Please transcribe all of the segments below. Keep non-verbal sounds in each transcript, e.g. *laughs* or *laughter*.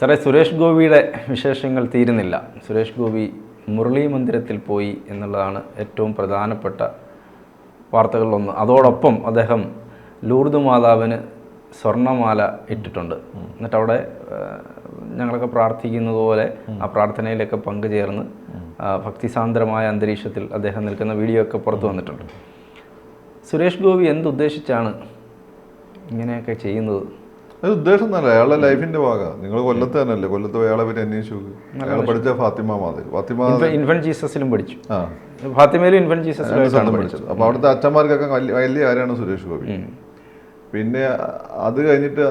സാറേ സുരേഷ് ഗോപിയുടെ വിശേഷങ്ങൾ തീരുന്നില്ല. സുരേഷ് ഗോപി മുരളി മന്ദിരത്തിൽ പോയി എന്നുള്ളതാണ് ഏറ്റവും പ്രധാനപ്പെട്ട വാർത്തകളിലൊന്ന്. അതോടൊപ്പം അദ്ദേഹം ലൂർദ് മാതാവിന് സ്വർണമാല ഇട്ടിട്ടുണ്ട്. എന്നിട്ട് അവിടെ ഞങ്ങളൊക്കെ പ്രാർത്ഥിക്കുന്നതുപോലെ ആ പ്രാർത്ഥനയിലൊക്കെ പങ്കുചേർന്ന് ഭക്തിസാന്ദ്രമായ അന്തരീക്ഷത്തിൽ അദ്ദേഹം നിൽക്കുന്ന വീഡിയോ ഒക്കെ പുറത്തു വന്നിട്ടുണ്ട്. സുരേഷ് ഗോപി എന്തുദ്ദേശിച്ചാണ് ഇങ്ങനെയൊക്കെ ചെയ്യുന്നത്? അത് ഉദ്ദേശം തന്നെ അയാളുടെ ലൈഫിന്റെ ഭാഗമാണ് നിങ്ങൾ കൊല്ലത്ത് തന്നെയല്ലേ? കൊല്ലത്ത് അയാളെ പറ്റി അന്വേഷിച്ചു അയാൾ പഠിച്ച ഫാത്തിമ മാതിരി. ഫാത്തിമ ഇൻഫൻ ജീസസിലും പഠിച്ചു. ഫാത്തിമയിലും ഇൻഫന്റ് ജീസസിലും അപ്പൊ അവിടുത്തെ അച്ഛന്മാർക്കൊക്കെ വലിയ കാര്യമാണ് സുരേഷ് ഗോപി. പിന്നെ അത് കഴിഞ്ഞിട്ട്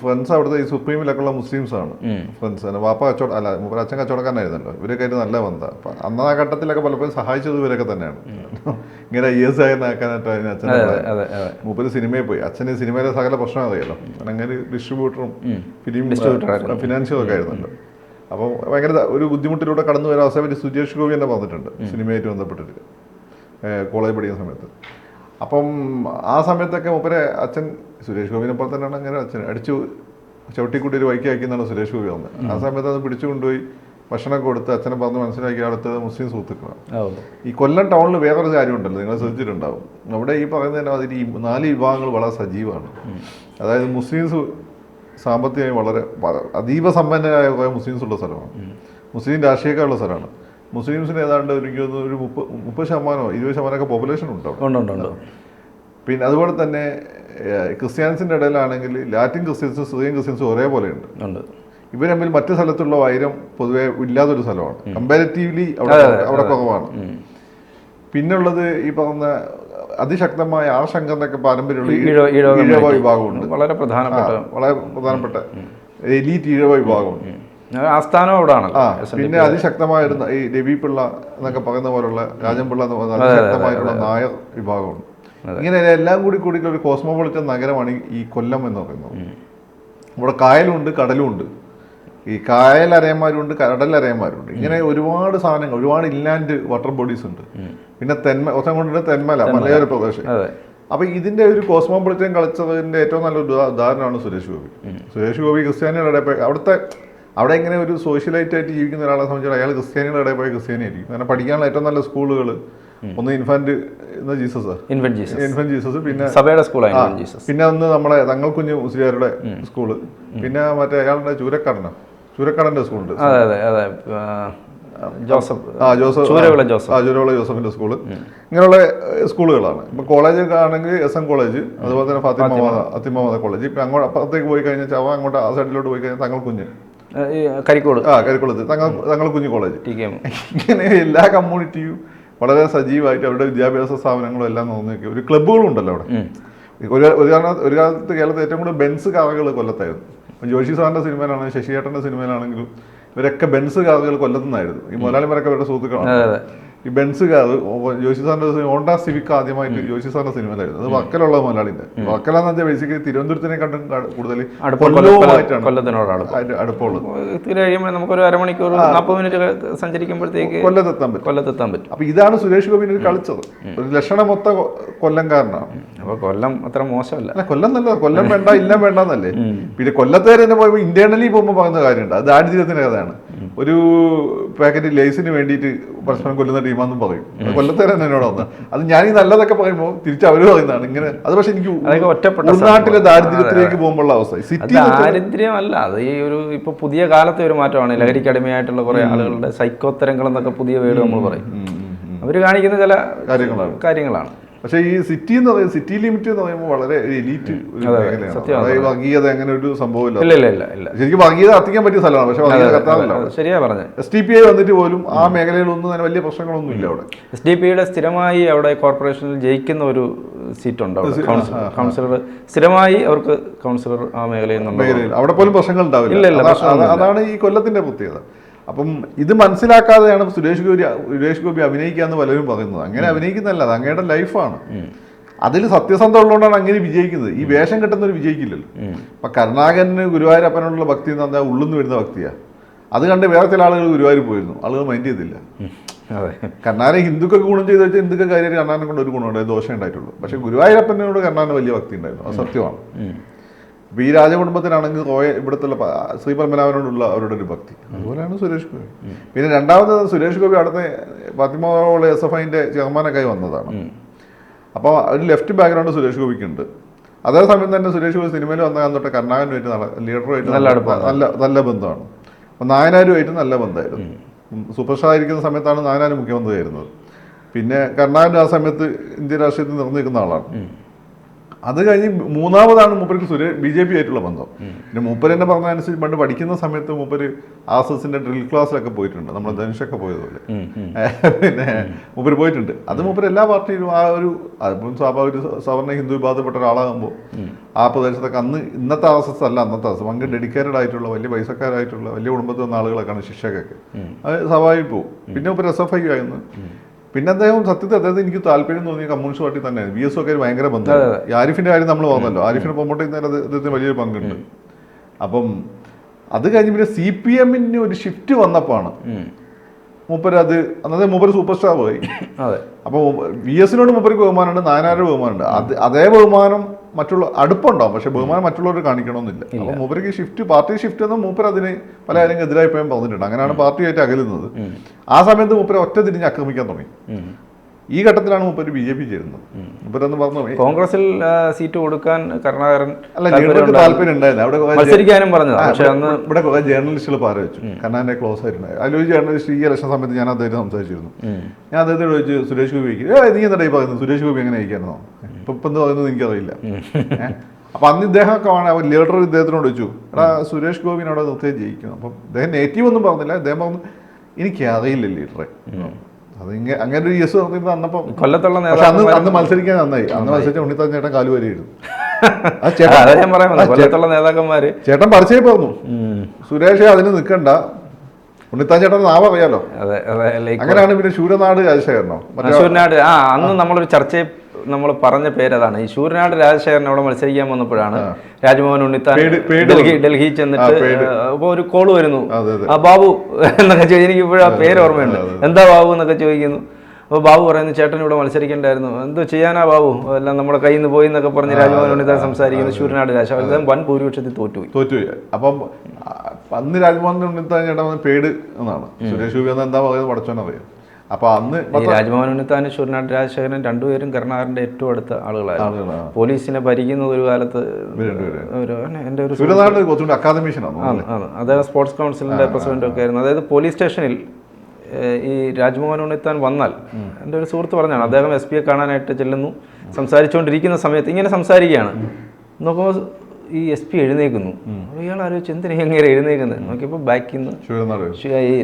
ഫ്രണ്ട്സ് അവിടുത്തെ ഈ സുപ്രീമിലൊക്കെ ഉള്ള മുസ്ലിംസ് ആണ് ഫ്രണ്ട്സ് വാപ്പ കച്ചവടം അല്ല മൂപ്പര് അച്ഛൻ കച്ചവടക്കാരനായിരുന്നല്ലോ. ഇവരൊക്കെ ആയിട്ട് നല്ല ബന്ധം. അന്ന് ആ ഘട്ടത്തിലൊക്കെ പലപ്പോഴും സഹായിച്ചത് ഇവരൊക്കെ തന്നെയാണ്. ഇങ്ങനെ ഐ എസ് ആക്കാനായിട്ട് അതിന് അച്ഛൻ മൂപ്പര് സിനിമയിൽ പോയി. അച്ഛന് സിനിമയിലെ സകല പ്രശ്നം അറിയാലോ. അങ്ങനെ ഡിസ്ട്രിബ്യൂട്ടറും ഫിലിം ഫിനാൻഷ്യലും ഒക്കെ ആയിരുന്നല്ലോ. അപ്പോൾ ഭയങ്കര ഒരു ബുദ്ധിമുട്ടിലൂടെ കടന്നു വരാൻ പറ്റി സുജേഷ് ഗോപി തന്നെ പറഞ്ഞിട്ടുണ്ട് സിനിമയായിട്ട് ബന്ധപ്പെട്ടിട്ട്. കോളേജ് പഠിക്കുന്ന സമയത്ത്. അപ്പം ആ സമയത്തൊക്കെ മൂപ്പരെ അച്ഛൻ സുരേഷ് ഗോപിനെ പോലെ തന്നെയാണ് അങ്ങനെ അച്ഛൻ അടിച്ചു ചവിട്ടിക്കൂട്ടി ഒരു വൈക്കി അയക്കുന്നതാണ് സുരേഷ് ഗോപി വന്നത്. ആ സമയത്ത് അത് പിടിച്ചു കൊണ്ടുപോയി ഭക്ഷണം കൊടുത്ത് അച്ഛനെ പറഞ്ഞ് മനസ്സിലാക്കി അടുത്തത് മുസ്ലിം സുഹൃത്തുക്കളാണ്. ഈ കൊല്ലം ടൗണിൽ വേറൊരു കാര്യമുണ്ടല്ലോ നിങ്ങൾ ശ്രദ്ധിച്ചിട്ടുണ്ടാവും. അവിടെ ഈ പറയുന്നതിന് അതിൽ ഈ നാല് വിഭാഗങ്ങൾ വളരെ സജീവമാണ്. അതായത് മുസ്ലിംസ് സാമ്പത്തികമായി വളരെ അതീവ സമ്പന്നരായ കുറേ മുസ്ലിംസ് ഉള്ള സ്ഥലമാണ്. മുസ്ലിം രാഷ്ട്രീയക്കാരുള്ള സ്ഥലമാണ്. മുസ്ലിംസിന് ഏതാണ്ട് എനിക്ക് തോന്നുന്നു ഒരു മുപ്പത് മുപ്പത് ശതമാനമോ ഇരുപത് ശതമാനമൊക്കെ പോപ്പുലേഷൻ ഉണ്ട് അവിടെ. പിന്നെ അതുപോലെ തന്നെ ക്രിസ്ത്യാനിസിന്റെ ഇടയിലാണെങ്കിൽ ലാറ്റിൻ ക്രിസ്ത്യൻസും സിറിയൻ ക്രിസ്ത്യൻസും ഒരേപോലെ ഉണ്ട്. ഇവർ തമ്മിൽ മറ്റു സ്ഥലത്തുള്ള വൈരം പൊതുവെ ഇല്ലാത്തൊരു സ്ഥലമാണ്. കമ്പാരിറ്റീവ്ലി അവിടെ അവിടെ കുറവാണ്. പിന്നുള്ളത് ഈ പറഞ്ഞ അതിശക്തമായ ആ ശങ്കറിനൊക്കെ പാരമ്പര്യമുള്ള ഈഴവ-. വിഭാഗമുണ്ട്. വളരെ പ്രധാനപ്പെട്ട വളരെ പ്രധാനപ്പെട്ട എലീറ്റ് ഈഴവ വിഭാഗമുണ്ട്. ആസ്ഥാനം അവിടെ ആണല്ലോ പിന്നെ അതിശക്തമായിരുന്ന ഈ രവി പിള്ള എന്നൊക്കെ പറയുന്ന പോലുള്ള രാജൻപിള്ള എന്ന് പറയുന്ന അതിശക്തമായിട്ടുള്ള നായർ വിഭാഗമുണ്ട്. ഇങ്ങനെ എല്ലാം കൂടി കൂടി ഒരു കോസ്മോപൊളിറ്റൻ നഗരമാണ് ഈ- കൊല്ലം എന്ന് പറയുന്നത്. ഇവിടെ കായലുണ്ട് കടലുമുണ്ട് ഈ കായൽ അരയന്മാരുണ്ട് കടൽ അരയന്മാരുണ്ട് ഇങ്ങനെ ഒരുപാട് സാധനങ്ങൾ ഒരുപാട് ഇൻലാൻഡ് വാട്ടർ ബോഡീസ് ഉണ്ട്. പിന്നെ തെന്മ ഒറ്റം കൊണ്ടുണ്ട് തെന്മല മലയോര പ്രദേശം. അപ്പൊ ഇതിന്റെ ഒരു കോസ്മോപൊളിറ്റൻ കളിച്ചതിന്റെ ഏറ്റവും നല്ല ഉദാ- ഉദാഹരണമാണ് സുരേഷ് ഗോപി. സുരേഷ് ഗോപി ക്രിസ്ത്യാനികളുടെ പോയി- അവിടുത്തെ അവിടെ ഇങ്ങനെ ഒരു സോഷ്യലൈറ്റ് ആയിട്ട് ജീവിക്കുന്ന ഒരാളെ സംബന്ധിച്ചാൽ അയാൾ ക്രിസ്ത്യാനികളുടെ ഇടയിൽ പോയ ക്രിസ്ത്യാനി ആയിരിക്കും. കാരണം പഠിക്കാനുള്ള ഏറ്റവും നല്ല സ്കൂളുകൾ ഒന്ന് ഇൻഫാന്റ് ജീസസ് ഇൻഫന്റ് ജീസസ് പിന്നെ സഭയുടെ സ്കൂളാണ് ജീസസ് പിന്നെ ഒന്ന് നമ്മളെ തങ്ങൾ കുഞ്ഞ് മുസ്ലിയാരുടെ സ്കൂൾ പിന്നെ മറ്റേ അയാളുടെ ചൂരക്കടന. ചൂരക്കടന്റെ സ്കൂളുണ്ട് അതെ അതെ അതെ. ജോസഫ്. ആ ജോസഫ് ജോസഫ്. ആ ചൂരവിള ജോസഫിന്റെ സ്കൂൾ ഇങ്ങനെയുള്ള സ്കൂളുകളാണ് ഇപ്പൊ കോളേജ് ആണെങ്കിൽ എസ് എം കോളേജ് അതുപോലെ തന്നെ ഫാത്തിമ അത്തിമ ഫാത്തിമ കോളേജ് ഇപ്പൊ അങ്ങോട്ട് അപ്പുറത്തേക്ക് പോയി കഴിഞ്ഞാൽ ചവ അങ്ങോട്ട് ആ സൈഡിലോട്ട് പോയി കഴിഞ്ഞാൽ തങ്ങൾ കുഞ്ഞ് കരിക്കോട്. ആ കരിക്കുളത്ത് തങ്ങൾ തങ്ങൾ കുഞ്ഞ് കോളേജ്. ഇങ്ങനെ എല്ലാ കമ്മ്യൂണിറ്റിയും വളരെ സജീവമായിട്ട് അവരുടെ വിദ്യാഭ്യാസ സ്ഥാപനങ്ങളും എല്ലാം നോക്കി ഒരു ക്ലബ്ബുകളും ഉണ്ടല്ലോ അവിടെ. ഒരു ഒരു കാലത്ത് ഒരു കാലത്ത് കേരളത്തിൽ ഏറ്റവും കൂടുതൽ ബെൻസ് കാറുകൾ കൊല്ലത്തായിരുന്നു. ജോഷി സാറിന്റെ സിനിമയിലാണെങ്കിലും ശശിയേട്ടന്റെ സിനിമയിലാണെങ്കിലും ഇവരൊക്കെ ബെൻസ് കാറുകൾ കൊല്ലത്തുനിന്നായിരുന്നു. ഈ മുതലാളിമാരൊക്കെ അവരുടെ സുഹൃത്തുക്കളാണ്. ഈ ബെൻസ് കാർ ജോഷി സാറിന്റെ സിനിമ ഹോണ്ട സിവിക് ആദ്യമായിട്ട് ജോഷി സാറിന്റെ സിനിമയിലായിരുന്നു. അത് വക്കലുള്ള മുതലാളിന്റെ വക്കലാന്ന് വെച്ചാൽ ബേസിക്കലി തിരുവനന്തപുരത്തിനെ കണ്ടും കൂടുതൽ അടുപ്പം കൊല്ലവുമായിട്ടാണ്. കൊല്ലത്തിനോടാണ് അതിന്റെ അടുപ്പമുള്ളത് ഇത്തിരി കഴിയുമ്പോൾ നമുക്കൊരു അരമണിക്കൂർ നാൽപ്പത് മിനിറ്റ് സഞ്ചരിക്കുമ്പോഴത്തേക്ക് കൊല്ലത്തെത്താൻ പറ്റും. കൊല്ലത്തെത്താൻ പറ്റും. അപ്പൊ ഇതാണ് സുരേഷ് ഗോപിന് കളിച്ചത്. ഒരു ലക്ഷണമൊത്ത കൊല്ലം കൊല്ലംകാരനാണ് അപ്പൊ കൊല്ലം അത്ര മോശമല്ല. അല്ല കൊല്ലം നല്ല കൊല്ലം വേണ്ട ഇല്ല വേണ്ടെന്നല്ലേ പിന്നെ കൊല്ലത്തേരെ പോയപ്പോ ഇന്റേണലി പോകുമ്പോൾ പറയുന്ന കാര്യമുണ്ട്. അത് ദാരിദ്ര്യത്തിന്റെ കഥയാണ്. ഒരു പാക്കറ്റ് ലേസിന് വേണ്ടിയിട്ട് പരസ്പരം കൊല്ലുന്ന ടീമാന്നും പറയും. അത് കൊല്ലത്തേര് തന്നെ എന്നോട് വന്നത്. അത് ഞാൻ ഈ നല്ലതൊക്കെ പറയുമ്പോൾ തിരിച്ച് അവർ പറയുന്നതാണ്. ഇങ്ങനെ അത് പക്ഷെ എനിക്ക് ഉൾനാട്ടിലെ ദാരിദ്ര്യത്തിലേക്ക് പോകുമ്പോഴുള്ള അവസ്ഥ. സിറ്റി ദാരിദ്ര്യമല്ല. അത് ഈ ഒരു ഇപ്പൊ പുതിയ കാലത്തെ ഒരു മാറ്റമാണ്. ലഹരിക്ക് അടിമയായിട്ടുള്ള കുറെ ആളുകളുടെ സൈക്കോത്തരങ്ങൾ എന്നൊക്കെ പുതിയ വേർഡ് നമ്മൾ പറയും. അവർ കാണിക്കുന്ന ചില കാര്യങ്ങളാണ്. കാര്യങ്ങളാണ്. പക്ഷെ ഈ സിറ്റി എന്ന് പറയുന്നത് സിറ്റി ലിമിറ്റ് എന്ന് പറയുമ്പോൾ വളരെ എലീറ്റ് ഒരു മേഖലയാണ്. അതായത് വർഗീയത അങ്ങനെ ഒരു സംഭവമില്ല. ശരിക്കും വർഗീയത കത്തിക്കാൻ പറ്റിയ സ്ഥലമാണ് പക്ഷെ വർഗീയത കത്താറില്ല അത് ശരിയാ പറഞ്ഞത്. എസ് ടി പി ഐ വന്നിട്ട് പോലും ആ മേഖലയിലൊന്നും തന്നെ വലിയ പ്രശ്നങ്ങളൊന്നും ഇല്ല അവിടെ. എസ് ഡി പി ഐയുടെ സ്ഥിരമായി അവിടെ കോർപ്പറേഷനിൽ ജയിക്കുന്ന ഒരു സീറ്റ് ഉണ്ട് കൗൺസിലർ സ്ഥിരമായി അവർക്ക് കൗൺസിലർ ആ മേഖലയിൽ അവിടെ പോലും പ്രശ്നങ്ങൾ ഉണ്ടാവില്ല. അതാണ് ഈ കൊല്ലത്തിന്റെ പ്രത്യേകത. അപ്പം ഇത് മനസ്സിലാക്കാതെയാണ് സുരേഷ് ഗോപി സുരേഷ് ഗോപി അഭിനയിക്കുക എന്ന് പലരും പറയുന്നത്. അങ്ങനെ അഭിനയിക്കുന്നതല്ല അത് അങ്ങയുടെ ലൈഫാണ്. അതിൽ സത്യസന്ധത ഉള്ളതുകൊണ്ടാണ് അങ്ങനെ വിജയിക്കുന്നത്. ഈ വേഷം കെട്ടുന്നവർ വിജയിക്കില്ലല്ലോ. അപ്പൊ കരുണാകരന് ഗുരുവായൂരപ്പനോടുള്ള ഭക്തി എന്ന് പറഞ്ഞാൽ ഉള്ളുന്ന് വരുന്ന ഭക്തിയാ. അത് കണ്ട് വേറെ ചില ആളുകൾ ഗുരുവായൂർ പോയിരുന്നു. ആളുകൾ മൈൻഡ് ചെയ്തില്ല. അതെ. ഹിന്ദുക്കൊക്കെ ഗുണം ചെയ്ത് വെച്ചാൽ ഹിന്ദുക്കൊക്കെ കാര്യമായിട്ട് കർണാനെ കൊണ്ട് ഒരു ഗുണം ഉണ്ടായി ദോഷം ഉണ്ടായിട്ടുള്ളൂ. പക്ഷെ ഗുരുവായൂരപ്പനോട് കർണാന് വലിയ ഭക്തി ഉണ്ടായിരുന്നു. അത് സത്യമാണ്. ഈ രാജകുടുംബത്തിനാണെങ്കിൽ റോയ ഇവിടുത്തെ ശ്രീ പത്മനാഭനോടുള്ള അവരുടെ ഒരു ഭക്തി. അതുപോലെയാണ് സുരേഷ് ഗോപി. പിന്നെ രണ്ടാമത് സുരേഷ് ഗോപി അടുത്ത പത്മോൾ എസ് എഫ് ഐന്റെ ചെയർമാനൊക്കെ വന്നതാണ്. അപ്പോൾ ഒരു ലെഫ്റ്റ് ബാക്ക്ഗ്രൗണ്ട് സുരേഷ് ഗോപിക്ക് ഉണ്ട് അതേസമയം തന്നെ സുരേഷ് ഗോപി സിനിമയിൽ വന്ന തൊട്ട് കർണാകനുമായിട്ട് നല്ല ലീഡറുമായിട്ട് നല്ല നല്ല നല്ല ബന്ധമാണ്. അപ്പോൾ നായനാരുമായിട്ട് നല്ല ബന്ധമായിരുന്നു. സൂപ്പർ സ്റ്റാർ ഇരിക്കുന്ന സമയത്താണ് നായനാർ മുഖ്യമന്ത്രിയായിരുന്നത്. പിന്നെ കർണാകൻ ആ സമയത്ത് ഇന്ത്യൻ രാഷ്ട്രീയത്തിൽ നിറഞ്ഞു നിൽക്കുന്ന ആളാണ് അത് കഴിഞ്ഞ് മൂന്നാമതാണ് മൂപ്പർക്ക് സുരേ ബി ജെ പി ആയിട്ടുള്ള ബന്ധം. പിന്നെ മൂപ്പർ തന്നെ പറഞ്ഞ അനുസരിച്ച് പണ്ട് പഠിക്കുന്ന സമയത്ത് മൂപ്പര് ആർ എസിന്റെ ഡ്രിൽ ക്ലാസ്സിലൊക്കെ പോയിട്ടുണ്ട്. നമ്മുടെ ധനുഷൊക്കെ പോയതുപോലെ. *laughs* പിന്നെ മൂപ്പര് പോയിട്ടുണ്ട്. അത് മൂപ്പര് എല്ലാ പാർട്ടിയിലും ആ ഒരു സ്വാഭാവിക സവർണ ഹിന്ദു വിഭാഗത്തിൽപ്പെട്ട ഒരാളാകുമ്പോൾ ആ പ്രദേശത്തൊക്കെ അന്ന് ഇന്നത്തെ ആർ എസ് എസ് അല്ല അന്നത്തെ ആർ എസ് ഭയങ്കര ഡെഡിക്കേറ്റഡ് ആയിട്ടുള്ള വലിയ പൈസക്കാരായിട്ടുള്ള വലിയ കുടുംബത്തിൽ വന്ന ആളുകളൊക്കെയാണ് ശിക്ഷകൊക്കെ അത് സ്വാഭാവിക പോകും പിന്നെ മൂപ്പര് എസ് എഫ് ഐ ആയിരുന്നു. പിന്നെ അദ്ദേഹം സത്യത്തിൽ അദ്ദേഹത്തിന് എനിക്ക് താല്പര്യം തോന്നിയ കമ്മ്യൂണിസ്റ്റ് പാർട്ടി തന്നെയാണ് ബി എസ് ഒക്കെ ഭയങ്കര ബന്ധമാണ് ആരിഫിന്റെ കാര്യം നമ്മൾ പറഞ്ഞല്ലോ ആരിഫിനെ പ്രൊമോട്ട് ചെയ്യുന്നതിന് അദ്ദേഹത്തിന് വലിയൊരു പങ്കുണ്ട്. അപ്പം അത് കഴിഞ്ഞ് പിന്നെ സി പി എമ്മിന് ഒരു ഷിഫ്റ്റ് വന്നപ്പോഴാണ്. മൂപ്പര് അത് അന്നത്തെ മൂപ്പര് സൂപ്പർ സ്റ്റാർ പോയി അതെ. അപ്പോൾ വി എസിനോട് മൂപ്പർക്ക് ബഹുമാനമുണ്ട് നായനാരുടെ ബഹുമാനമുണ്ട്. അത് അതേ ബഹുമാനം മറ്റുള്ള അടുപ്പുണ്ടാവും. പക്ഷെ ബഹുമാനം മറ്റുള്ളവർ കാണിക്കണമെന്നില്ല. അപ്പോൾ മൂപ്പർക്ക് ഷിഫ്റ്റ് പാർട്ടി ഷിഫ്റ്റ് എന്ന മൂപ്പർ അതിന് പല കാര്യങ്ങൾ എതിരായിപ്പോയും പറഞ്ഞിട്ടുണ്ട്. അങ്ങനെയാണ് പാർട്ടിയായിട്ട് അകലുന്നത്. ആ സമയത്ത് മൂപ്പരെ ഒറ്റ തിരിഞ്ഞ് ആക്രമിക്കാൻ തുടങ്ങി. ഈ ഘട്ടത്തിലാണ് മുപ്പര് ബി ജെ പി ചേരുന്നത്. മുപ്പരെന്ന് പറഞ്ഞു കോൺഗ്രസിൽ സീറ്റ് കൊടുക്കാൻ കരുണാകരൻ അല്ല താല്പര്യം ഉണ്ടായിരുന്നു. അവിടെ മത്സരിക്കാനും പറഞ്ഞതാ. ആ, ഇവിടെ- അന്ന് ഇവിടെ കുറെ ജേർണലിസ്റ്റുകൾ പാര വെച്ചു. കണ്ണാന്റെ ക്ലോസ് ആയിട്ടുണ്ടായി അതിലൊരു ജേർണലിസ്റ്റ് ഈ ഇലക്ഷൻ സമയത്ത് ഞാൻ അദ്ദേഹത്തെ സംസാരിച്ചിരുന്നു. ഞാൻ അദ്ദേഹത്തെ അദ്ദേഹത്തോട് ചോദിച്ചു സുരേഷ് ഏ നീ എന്താ ഈ പറയുന്നത്? സുരേഷ് ഗോപി എങ്ങനെ അയക്കാനോ ഇപ്പൊ ഇപ്പൊ എന്ത് പറയുന്നത് എനിക്കറിയില്ല? അപ്പൊ അന്ന് ഇദ്ദേഹം ആണ് ലീഡർ ഇദ്ദേഹത്തിനോട് ചോദിച്ചു എടാ സുരേഷ് ഗോപിനോട് അവിടെ ജയിക്കുന്നു അപ്പം ഇദ്ദേഹം നെഗറ്റീവ് ഒന്നും പറഞ്ഞില്ല. ഇദ്ദേഹം പറഞ്ഞു എനിക്ക് അറിയില്ല ലീഡറെ അത് ഇങ്ങനെ അങ്ങനെ ഒരു യെസ് പറഞ്ഞിരുന്നു അന്നപ്പം കൊല്ലത്തുള്ള പക്ഷെ അന്ന് അന്ന് മത്സരിക്കാൻ നന്നായി. അന്ന് മത്സരിച്ച ഉണ്ണിത്താൻ *laughs* ചേട്ടൻ കാൽ വരെയിരുന്നു ആ ആ, ചേട്ടൻ അതാ ഞാൻ പറയാൻ കൊല്ലത്തുള്ള നേതാക്കന്മാര് ചേട്ടൻ പറിച്ചേ പോന്നു. സുരേഷ് അതിന് നിൽക്കണ്ട ഉണ്ണിത്താൻ ചേട്ടൻ നാവ് അറിയാലോ? അങ്ങനെയാണ് പിന്നെ ശൂരനാട് രാജശേഖരനോ? മറ്റേ ആ അന്ന് നമ്മളൊരു ചർച്ചയിൽ നമ്മൾ പറഞ്ഞ പേരതാണ്. ഈ ശൂരനാട് രാജശേഖരൻ അവിടെ മത്സരിക്കാൻ വന്നപ്പോഴാണ് രാജ്മോഹൻ ഉണ്ണിത്താൻ ഡൽഹി ഡൽഹി ചെന്നിട്ട് അപ്പൊ ഒരു കോൾ വരുന്നു. ആ ബാബു എന്നൊക്കെ ചോദിച്ചു. എനിക്ക് ഇപ്പോഴാ ആ പേര് ഓർമ്മയുണ്ട്. എന്താ ബാബു എന്നൊക്കെ ചോദിക്കുന്നു. അപ്പോൾ ബാബു പറയുന്നു ചേട്ടൻ ഇവിടെ മത്സരിക്കണ്ടായിരുന്നു. എന്തോ ചെയ്യാനാ ബാബു? എല്ലാം നമ്മുടെ കയ്യിൽ നിന്ന് പോയി എന്നൊക്കെ പറഞ്ഞ് രാജ്മോഹൻ ഉണ്ണിത്താൻ സംസാരിക്കുന്നു. ശൂരനാട് രാജ അദ്ദേഹം വൻ ഭൂരിപക്ഷത്തിൽ തോറ്റുപോയി. തോറ്റുപോയി. അപ്പം അന്ന് രാജ്മോഹൻ ഉണ്ണിത്താൻ ചേട്ടൻ പേട് എന്നാണ്. സുരേഷ് ഗോപി എന്താ പറയുന്നത് പഠിച്ചോന്നറിയാം അറിയാം അപ്പൊ അന്ന് ഉണ്ണിത്താനും ശൂരനാട് രാജശേഖരൻ രണ്ടുപേരും കരുണാകരന്റെ ഏറ്റവും അടുത്ത ആളുകളായിരുന്നു. പോലീസിനെ ഭരിക്കുന്നത് ഒരു കാലത്ത് രണ്ടുപേരും. ഒരു ആണ് അദ്ദേഹം സ്പോർട്സ് കൗൺസിലിന്റെ പ്രസിഡന്റ് ഒക്കെ ആയിരുന്നു അതായത് പോലീസ് സ്റ്റേഷനിൽ ഈ രാജ്മോഹൻ ഉണ്ണിത്താൻ വന്നാൽ എന്റെ ഒരു സുഹൃത്ത് പറഞ്ഞാണ് അദ്ദേഹം എസ് പിയെ കാണാനായിട്ട് ചെല്ലുന്നു. സംസാരിച്ചുകൊണ്ടിരിക്കുന്ന സമയത്ത് ഇങ്ങനെ സംസാരിക്കുകയാണ്. നോക്കുമ്പോൾ ഈ എസ് പി എഴുന്നേക്കുന്നു. ഇയാൾ ആലോചിച്ച് എന്തിനാ ഇങ്ങനെ എഴുന്നേക്കുന്നത്? നോക്കിയപ്പോൾ ബാക്കിൽ നിന്ന് ഈ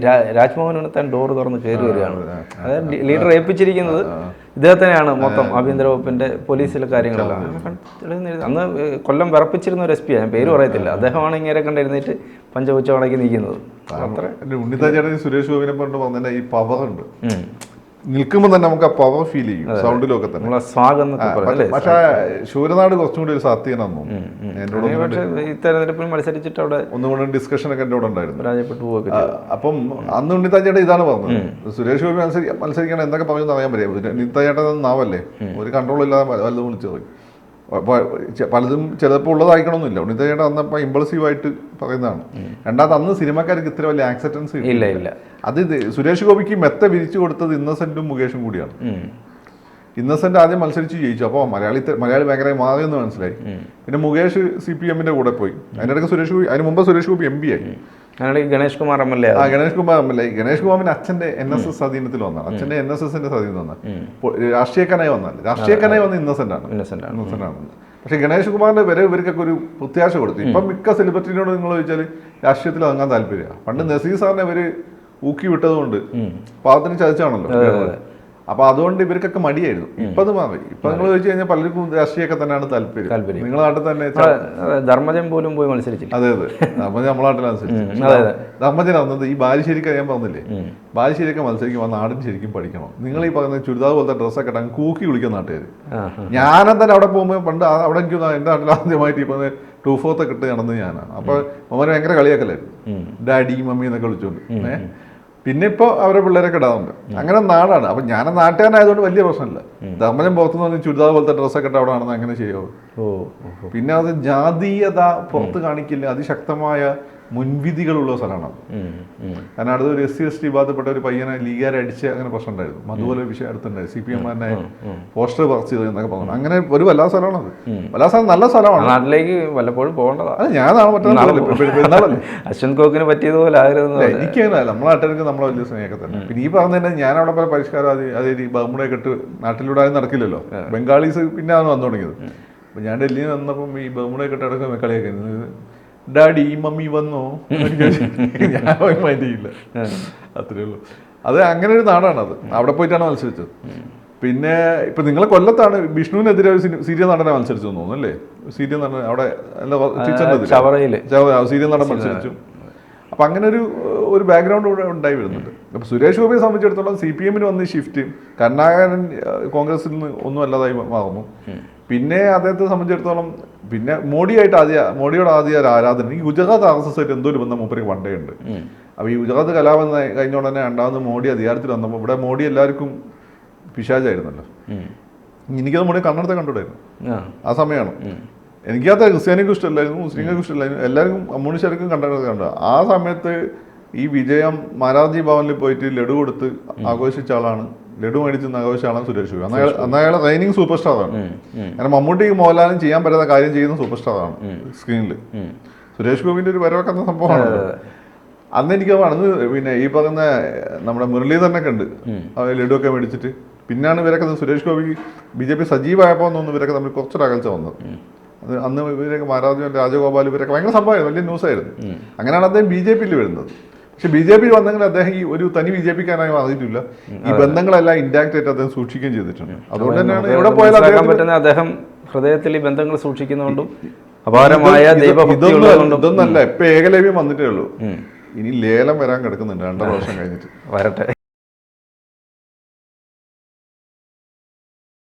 താൻ ഡോർ തുറന്ന് കയറി വരികയാണ്. അതായത് ലീഡർ ഏൽപ്പിച്ചിരിക്കുന്നത് ഇദ്ദേഹത്തിനെയാണ് മൊത്തം ആഭ്യന്തര വകുപ്പിന്റെ പോലീസിലെ കാര്യങ്ങളെല്ലാം. അന്ന് കൊല്ലം വിറപ്പിച്ചിരുന്ന ഒരു എസ് പി ഞാൻ പേര് പറയത്തില്ല അദ്ദേഹമാണ് ഇങ്ങനെ കണ്ട് എഴുന്നേറ്റ് പഞ്ചപുച്ച വണക്കി നിൽക്കുന്നത് അത്ര. എന്റെ ചേട്ടൻ സുരേഷ് ഗോപിനെ പറഞ്ഞിട്ട് വന്നതിന്റെ ഈ പവർ ഉണ്ട്. നിൽക്കുമ്പോൾ തന്നെ നമുക്ക് ആ പവർ ഫീൽ ചെയ്യും സൗണ്ടിലൊക്കെ തന്നെ. പക്ഷെ ശൂരനാട് കുറച്ചും കൂടി ഒരു സത്യനാന്ന് ഈ തെരഞ്ഞെടുപ്പിൽ മത്സരിച്ചിട്ട് അവിടെ ഒന്നുകൂടെ ഡിസ്കഷൻ ഒക്കെ എന്റെ കൂടെ ഉണ്ടായിരുന്നു. അപ്പം അന്ന് ഉണ്ണിത്താൻ ചേട്ടൻ ഇതാണ് പറഞ്ഞത്. സുരേഷ് ഗോപി മത്സരി മത്സരിക്കണം എന്തൊക്കെ പറഞ്ഞു അറിയാൻ പറ്റില്ല ഉണ്ണിത്താൻ ചേട്ടൻ നാവല്ലേ? ഒരു കൺട്രോൾ ഇല്ലാതെ വല്ലതും വിളിച്ചു ചെ- പലതും ചിലപ്പോൾ ഉള്ളതായിക്കണമെന്നില്ല ഉണ്ണിതയുടെ അന്നപ്പോൾ ഇമ്പൾസീവ് ആയിട്ട് പറയുന്നതാണ്. രണ്ടാമത് അന്ന് സിനിമക്കാർക്ക് ഇത്ര വലിയ ആക്സെപ്റ്റൻസ് ഇല്ല ഇല്ല. അത് സുരേഷ് ഗോപിക്ക് മെത്ത വിരിച്ചു കൊടുത്തത് ഇന്നസെന്റും മുകേഷും കൂടിയാണ്. ഇന്നസെന്റ് ആദ്യം മത്സരിച്ച് ജയിച്ചു. അപ്പോൾ മലയാളി മലയാളി ഭയങ്കരമായി മാറിയെന്ന് മനസ്സിലായി. പിന്നെ മുകേഷ് സി പി എമ്മിന്റെ കൂടെ പോയി. അതിനിടയ്ക്ക് സുരേഷ് ഗോപി അതിന് മുമ്പ് സുരേഷ് ഗോപി എം പി ആയി. Ganesh Kumar M L A ആ Ganesh Kumar M L A. Ganesh കുമാറിന്റെ അച്ഛന്റെ എൻ എസ് എസ് അധീനത്തിൽ വന്നാണ്. അച്ഛന്റെ എൻ എസ് എസിന്റെ അധീനത്തിൽ വന്ന രാഷ്ട്രീയക്കനായി വന്നാൽ രാഷ്ട്രീയക്കനായി വന്ന ഇന്നസെന്റ് ആണ്. ഇന്നസെന്റ് ആണ്. ഇന്നസെന്റ് ആണ് പക്ഷെ ഗണേഷ് കുമാറിന്റെ വരെ ഇവർക്കൊക്കെ ഒരു പ്രത്യാശ കൊടുത്തു. ഇപ്പം മിക്ക സെലിബ്രിറ്റിനോട് നിങ്ങൾ ചോദിച്ചാൽ രാഷ്ട്രീയത്തിൽ ഇറങ്ങാൻ താല്പര്യമാണ് പണ്ട് നസീർ സാറിനെ ഇവർ ഊക്കി വിട്ടതുകൊണ്ട് പാവത്തിന് ചതിച്ചാണല്ലോ. അപ്പൊ അതുകൊണ്ട് ഇവർക്കൊക്കെ മടിയായിരുന്നു. ഇപ്പൊ അത് മാറി ഇപ്പൊ നിങ്ങൾ ചോദിച്ചു കഴിഞ്ഞാൽ പലർക്കും രാഷ്ട്രീയമൊക്കെ തന്നെയാണ് താല്പര്യം. താല്പര്യം. നിങ്ങളുടെ നാട്ടിൽ തന്നെ ധർമ്മജൻ പോലും പോയി മത്സരിച്ചില്ല. അതെ അതെ. ധർമ്മജൻ നമ്മളെ നാട്ടിൽ അതെ. ധർമ്മജൻ വന്നത് ഈ ബാലുശ്ശേരിക്ക് ഞാൻ പറഞ്ഞില്ലേ? ബാലുശ്ശേരിയൊക്കെ ആ നാടിന് ശരിക്കും പഠിക്കണം. നിങ്ങൾ ഈ പറയുന്ന ചുരിദാർ പോലത്തെ ഡ്രസ്സൊക്കെ ഇട്ടാൽ കൂക്കി വിളിക്കുന്ന നാട്ടുകാർ ഞാനും തന്നെ അവിടെ പോകുമ്പോൾ പണ്ട് അവിടെ എനിക്ക് എന്റെ നാട്ടിൽ ആദ്യമായിട്ട് ഈ പറഞ്ഞ ടൂ ഫോർത്ത് ഇട്ട് നടന്നത് ഞാനാണ്. അപ്പൊ ഭയങ്കര കളിയാക്കലായിരുന്നു. ഡാഡി മമ്മി എന്നൊക്കെ വിളിച്ചോണ്ട്. ഏഹ് പിന്നെ ഇപ്പോൾ അവരെ പിള്ളേരെ ഇടാറുണ്ട് അങ്ങനെ നാടാണ്. അപ്പൊ ഞാൻ നാട്ടുകാരനായതുകൊണ്ട് വലിയ പ്രശ്നമില്ല. ധർമ്മജം പുറത്തുനിന്ന് വന്ന് ചുരിദാർ പോലത്തെ ഡ്രസ്സൊക്കെ ഇട്ട് അവിടെ നടന്ന് അങ്ങനെ ചെയ്യാവൂ ഓ പിന്നെ അത് ജാതീയത പുറത്ത് കാണിക്കില്ല. അതിശക്തമായ മുൻവിധികളുള്ള സ്ഥലമാണ്. കാരണം അടുത്ത ഒരു എസ് സി എസ് ടി വിഭാഗത്തിൽപ്പെട്ട ഒരു പയ്യനെ ലീഗാരെ അടിച്ച് അങ്ങനെ പ്രശ്നം ഉണ്ടായിരുന്നു. അതുപോലെ ഒരു വിഷയം അടുത്തുണ്ടായി. സി പി എം മാരനെ പോസ്റ്റർ പറിച്ച് ചെയ്ത് എന്നൊക്കെ പറഞ്ഞു. അങ്ങനെ ഒരു വല്ലാത്ത സ്ഥലമാണ് അത് വല്ലാത്ത സ്ഥലം നല്ല സ്ഥലമാണ്. നാട്ടിലേക്ക് വല്ലപ്പോഴും പോകേണ്ടതാണ് ഞാനാണ് പെരുന്നാളല്ലേ അശ്വന്ത് കോക്കിന് പറ്റിയതുപോലെ ആയിരുന്നു എനിക്കങ്ങനെ നമ്മളെ നാട്ടുകാർക്ക് നമ്മളെ വലിയ സ്നേഹമൊക്കെ തന്നെ. പിന്നെ ഈ പറഞ്ഞ തന്നെ ഞാൻ അവിടെ പല പരിഷ്കാരം അത് അതായത് ഈ ബഹുമുടയൊക്കെ ഇട്ട് നാട്ടിലൂടെ ആരും നടക്കില്ലല്ലോ. ബംഗാളീസ് പിന്നെ ആണ് വന്നു തുടങ്ങിയത്. അപ്പൊ ഞാൻ ഡൽഹിയിൽ വന്നപ്പം ഈ ബഹുമുടയൊക്കെ ഇട്ട് അടക്കം കളിയൊക്കെ ഡാഡി ഈ മമ്മി വന്നോ. ഞാൻ മൈൻഡ് ചെയ്യില്ല അത്രേ ഉള്ളൂ. അത് അങ്ങനെ ഒരു നാടാണ് അത്. അവിടെ പോയിട്ടാണ് മത്സരിച്ചത്. പിന്നെ ഇപ്പൊ നിങ്ങൾ കൊല്ലത്താണ് വിഷ്ണുവിനെതിരെ ഒരു സീരിയൽ നടനെ മത്സരിച്ചു തോന്നുന്നു അല്ലേ? സീരിയൽ നടൻ അവിടെ സീരിയൽ നടൻ മത്സരിച്ചു. അപ്പൊ അങ്ങനെ ഒരു ഒരു ബാക്ക്ഗ്രൗണ്ട് ഇവിടെ ഉണ്ടായി വരുന്നുണ്ട്. അപ്പൊ സുരേഷ് ഗോപിയെ സംബന്ധിച്ചിടത്തോളം സി പി എമ്മിന് വന്ന് ഷിഫ്റ്റ് കരുണാകരൻ കോൺഗ്രസിൽ നിന്ന് ഒന്നും അല്ലാതായി മാറുന്നു. പിന്നെ അദ്ദേഹത്തെ സംബന്ധിച്ചിടത്തോളം പിന്നെ മോഡിയായിട്ട് ആദ്യ മോഡിയോട് ആദ്യ ഒരു ആരാധന ഈ ഗുജറാത്ത് ആർ എസ് എസ് ആയിട്ട് എന്തോ ഒരു ബന്ധം മൂപ്പർക്ക് പണ്ടേ ഉണ്ട്. അപ്പൊ ഈ ഗുജറാത്ത് കലാപം കഴിഞ്ഞ ഉടനെ രണ്ടാമത് മോഡി അധികാരത്തിൽ വന്നപ്പോൾ ഇവിടെ മോഡി എല്ലാവർക്കും പിശാചായിരുന്നല്ലോ. എനിക്കത് മോഡി കണ്ണടത്തെ കണ്ടുകൂടായിരുന്നു. ആ. ആ സമയമാണ്. എനിക്കകത്ത് ക്രിസ്ത്യാനിക്കും ഇഷ്ടമല്ലായിരുന്നു മുസ്ലിങ്ങൾക്കും ഇഷ്ടമല്ലായിരുന്നു. എല്ലാവർക്കും കമ്മ്യൂണിസ്റ്റുകാർക്കും കണ്ടത് കണ്ടു. ആ സമയത്ത് ഈ വിജയം മാരാജി ഭവനിൽ പോയിട്ട് ലഡു കൊടുത്ത് ആഘോഷിച്ച ആളാണ് ലഡു മേടിച്ച് നഗവശാണ് സുരേഷ് ഗോപി. അന്ന് അയാളെ അന്ന് അയാൾ റൈനിങ് സൂപ്പർ സ്റ്റാർ ആണ് കാരണം മമ്മൂട്ടിക്ക് മോഹൻലാലും ചെയ്യാൻ പറ്റാത്ത കാര്യം ചെയ്യുന്ന സൂപ്പർ സ്റ്റാർ ആണ് സ്ക്രീനിൽ സുരേഷ് ഗോപിന്റെ ഒരു വരവൊക്കെ എന്ന സംഭവമാണ്. അന്ന് എനിക്ക് അന്ന് പിന്നെ ഈ പറയുന്ന നമ്മുടെ മുരളീധരനൊക്കെ ഉണ്ട്. അവർ ലഡു ഒക്കെ മേടിച്ചിട്ട്. പിന്നാണ് ഇവരൊക്കെ Suresh Gopi B J P സജീവമായപ്പോൾ തോന്നുന്നു ഇവരൊക്കെ തമ്മിൽ കുറച്ചൊരു അകൽച്ച വന്നത്. അത് അന്ന് ഇവരൊക്കെ മഹാരാജൻ രാജഗോപാൽ ഇവരൊക്കെ ഭയങ്കര സംഭവമായിരുന്നു. വലിയ ന്യൂസായിരുന്നു അങ്ങനെയാണ് അദ്ദേഹം ബി ജെ പിയിൽ വരുന്നത്. പക്ഷെ ബി ജെ പി വന്നെങ്കിൽ അദ്ദേഹം ഈ ഒരു തനി ബി ജെ പിക്കാരായി മാറിയിട്ടില്ല. ഈ ബന്ധങ്ങളെല്ലാം ഇന്റാക്ട് ആയിട്ട് അദ്ദേഹം സൂക്ഷിക്കുകയും ചെയ്തിട്ടുണ്ട്. അതുകൊണ്ട് തന്നെയാണ് എവിടെ പോയാലും അദ്ദേഹം ഹൃദയത്തിൽ ഈ ബന്ധങ്ങൾ സൂക്ഷിക്കുന്നതുകൊണ്ടും അപാരമായ ഇതൊന്നല്ല ഇപ്പൊ ഏകലവ്യം വന്നിട്ടേ ഉള്ളൂ. ഇനി ലേലം വരാൻ കിടക്കുന്നുണ്ട് രണ്ടര വർഷം കഴിഞ്ഞിട്ട്. വരട്ടെ.